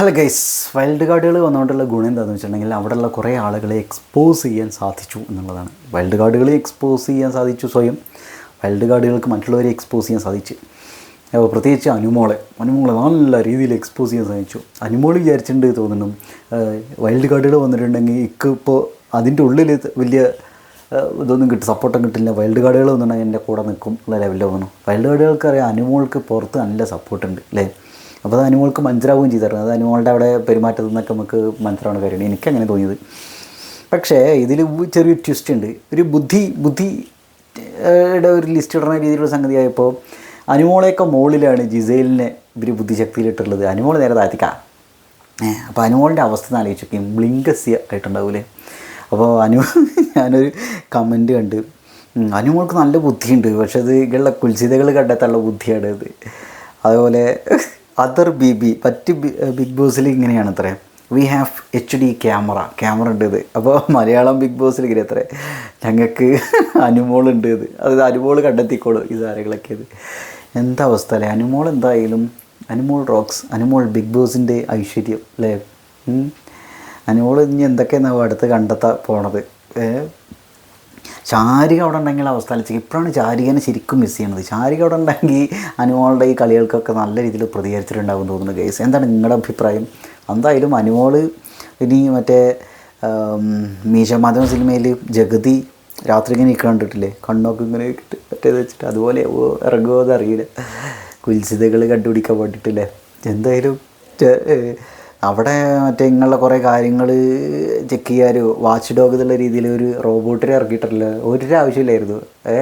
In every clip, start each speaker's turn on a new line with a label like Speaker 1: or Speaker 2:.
Speaker 1: Hello guys wild കാർഡുകൾ വന്നുകൊണ്ടുള്ള ഗുണം എന്താണെന്ന് വെച്ചിട്ടുണ്ടെങ്കിൽ അവിടെയുള്ള കുറേ ആളുകളെ എക്സ്പോസ് ചെയ്യാൻ സാധിച്ചു എന്നുള്ളതാണ്. വൈൽഡ് കാർഡുകളെ എക്സ്പോസ് ചെയ്യാൻ സാധിച്ചു സ്വയം. വൈൽഡ് കാർഡുകൾക്ക് മറ്റുള്ളവരെ എക്സ്പോസ് ചെയ്യാൻ സാധിച്ചു. അപ്പോൾ പ്രത്യേകിച്ച് അനുമോളെ. അനുമോളെ നല്ല രീതിയിൽ എക്സ്പോസ് ചെയ്യാൻ സാധിച്ചു. അനുമോൾ വിചാരിച്ചിട്ടുണ്ട് തോന്നുന്നു വൈൽഡ് കാർഡുകൾ വന്നിട്ടുണ്ടെങ്കിൽ ഇക്ക് ഇപ്പോൾ അതിന്റെ ഉള്ളിൽ വലിയ ഇതൊന്നും കിട്ടും സപ്പോർട്ടും കിട്ടില്ല. വൈൽഡ് കാർഡുകൾ വന്നിട്ടുണ്ടെങ്കിൽ എന്റെ കൂടെ നിൽക്കും ഉള്ള ലെവലിൽ തോന്നുന്നു വൈൽഡ് കാർഡുകൾക്ക് അറിയാം അനുമോൾക്ക് പുറത്ത് നല്ല സപ്പോർട്ടുണ്ട് അല്ലേ? അപ്പോൾ അത് അനുമോൾക്ക് മനസ്സിലാവുകയും ചെയ്തിരുന്നു അത് അനുമോളുടെ അവിടെ പെരുമാറ്റത്തിൽ നിന്നൊക്കെ നമുക്ക് മനസ്സിലാവുന്ന കാര്യമാണ്. എനിക്കങ്ങനെ തോന്നിയത്. പക്ഷേ ഇതിൽ ചെറിയൊരു ട്വിസ്റ്റ് ഉണ്ട്. ഒരു ബുദ്ധി ബുദ്ധി ഒരു ലിസ്റ്റ് ഇടുന്ന രീതിയിലുള്ള സംഗതി ആയപ്പോൾ അനുമോളെയൊക്കെ മുകളിലാണ് ജിസൈലിനെ ഇവർ ബുദ്ധിശക്തിയിലിട്ടുള്ളത്. അനുമോൾ നേരെ താഴ്ത്തിക്കാം. അപ്പോൾ അനുമോളിന്റെ അവസ്ഥ എന്ന് ആലോചിച്ച് നോക്കി ബ്ലിങ്കസ്യ ആയിട്ടുണ്ടാവൂലേ? അപ്പോൾ അനു ഞാനൊരു കമന്റ് കണ്ട് അനുമോൾക്ക് നല്ല ബുദ്ധിയുണ്ട്. പക്ഷേ അത് ഇങ്ങനെയുള്ള കുൽസിതകൾ കണ്ടെത്താനുള്ള ബുദ്ധിയാണ് ഇത് അതുപോലെ അതർ ബി ബി മറ്റ് ബിഗ് ബോസിൽ ഇങ്ങനെയാണ് അത്രേ we have H D camera camera ഉണ്ട് ഇത് അപ്പോൾ മലയാളം ബിഗ് ബോസിൽ ഇങ്ങനെ അത്രേ ഞങ്ങൾക്ക് അനുമോളുണ്ട് ഇത് അത് അനുമോൾ കണ്ടെത്തിക്കോളും ഈ സാരങ്ങളൊക്കെ ഇത്. എന്താ അവസ്ഥ അല്ലേ? അനുമോൾ എന്തായാലും അനുമോൾ റോക്സ് അനുമോൾ ബിഗ് ബോസിന്റെ ഐശ്വര്യം അല്ലേ? അനുമോൾ ഇനി എന്തൊക്കെയാണ് അടുത്ത് കണ്ടെത്താൻ പോണത്? ചാരിക അവിടെ ഉണ്ടെങ്കിൽ അവസ്ഥ ആലോചിക്കുക ഇപ്പോഴാണ് ചാരികനെ ശരിക്കും മിസ് ചെയ്യുന്നത് ചാരിക അവിടെ ഉണ്ടെങ്കിൽ അനുമോളുടെ ഈ കളികൾക്കൊക്കെ നല്ല രീതിയിൽ പ്രതികരിച്ചിട്ടുണ്ടാകും തോന്നുന്നു ഗൈസ് എന്താണ് നിങ്ങളുടെ അഭിപ്രായം? എന്തായാലും അനുമോൾ ഇനി മറ്റേ ആം, മീശ മാധ്യമ സിനിമയിൽ ജഗതി രാത്രി ഇങ്ങനെ കണ്ടിട്ടില്ലേ? കണ്ണൊക്കെ ഇങ്ങനെ മറ്റേത് വെച്ചിട്ട് അതുപോലെ ഇറങ്ങുമോ എന്നറിയില്ല കുൽസിതകൾ കണ്ടുപിടിക്കാൻ വേണ്ടിയിട്ടില്ലേ? എന്തായാലും അവിടെ മറ്റേ ഇങ്ങനെയുള്ള കുറേ കാര്യങ്ങൾ ചെക്ക് ചെയ്യാൻ വാച്ച് ഡോഗ് എന്നുള്ള രീതിയിൽ ഒരു റോബോട്ടിനെ ഇറക്കിയിട്ടില്ല. ഒരു ആവശ്യമില്ലായിരുന്നു ഏ?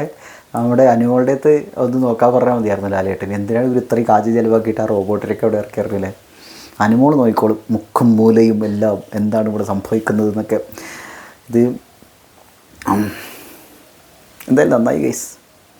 Speaker 1: നമ്മുടെ അനുമോളുടെ അടുത്ത് ഒന്ന് നോക്കാൻ പറഞ്ഞാൽ മതിയായിരുന്നു ലാലേട്ടൻ എന്തിനാണ് ഇവർ ഇത്രയും കാജ് ചിലവാക്കിയിട്ട് ആ റോബോട്ടിനൊക്കെ അവിടെ ഇറക്കി ഇറങ്ങില്ലേ അനുമോൾ നോക്കിക്കോളും. മുക്കും മൂലയും എല്ലാം എന്താണ് ഇവിടെ സംഭവിക്കുന്നത് എന്നൊക്കെ. ഇത് എന്തായാലും നന്നായി ഗൈസ്